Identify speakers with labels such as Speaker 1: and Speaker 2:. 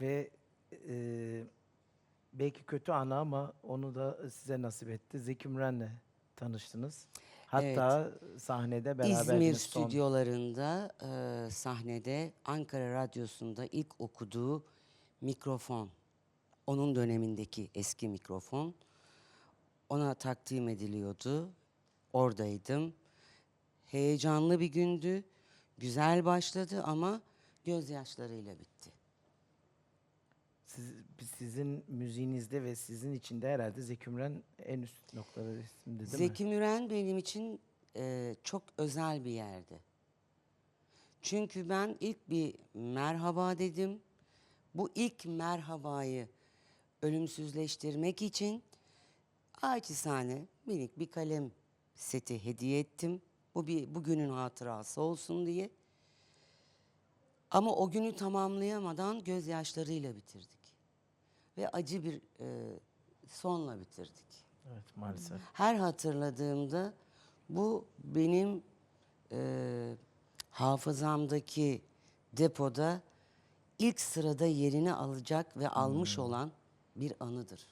Speaker 1: Ve e, belki kötü ana ama onu da size nasip etti. Zeki Müren'le tanıştınız. Hatta sahnede
Speaker 2: İzmir
Speaker 1: beraberdiniz son.
Speaker 2: stüdyolarında e, sahnede Ankara Radyosu'nda ilk okuduğu mikrofon. Onun dönemindeki eski mikrofon. Ona takdim ediliyordu. Oradaydım. Heyecanlı bir gündü. Güzel başladı ama gözyaşlarıyla bitti.
Speaker 1: Siz, sizin müziğinizde ve sizin içinde herhalde Zeki Müren en üst noktada isimdi değil mi?
Speaker 2: Zeki Müren benim için e, çok özel bir yerdi. Çünkü ben ilk bir merhaba dedim. Bu ilk merhabayı ölümsüzleştirmek için acizane minik bir kalem seti hediye ettim. Bu bir bugünün hatırası olsun diye. Ama o günü tamamlayamadan gözyaşlarıyla bitirdik. Ve acı bir e, sonla bitirdik.
Speaker 1: Evet maalesef.
Speaker 2: Her hatırladığımda bu benim e, hafızamdaki depoda ilk sırada yerini alacak ve almış olan bir anıdır.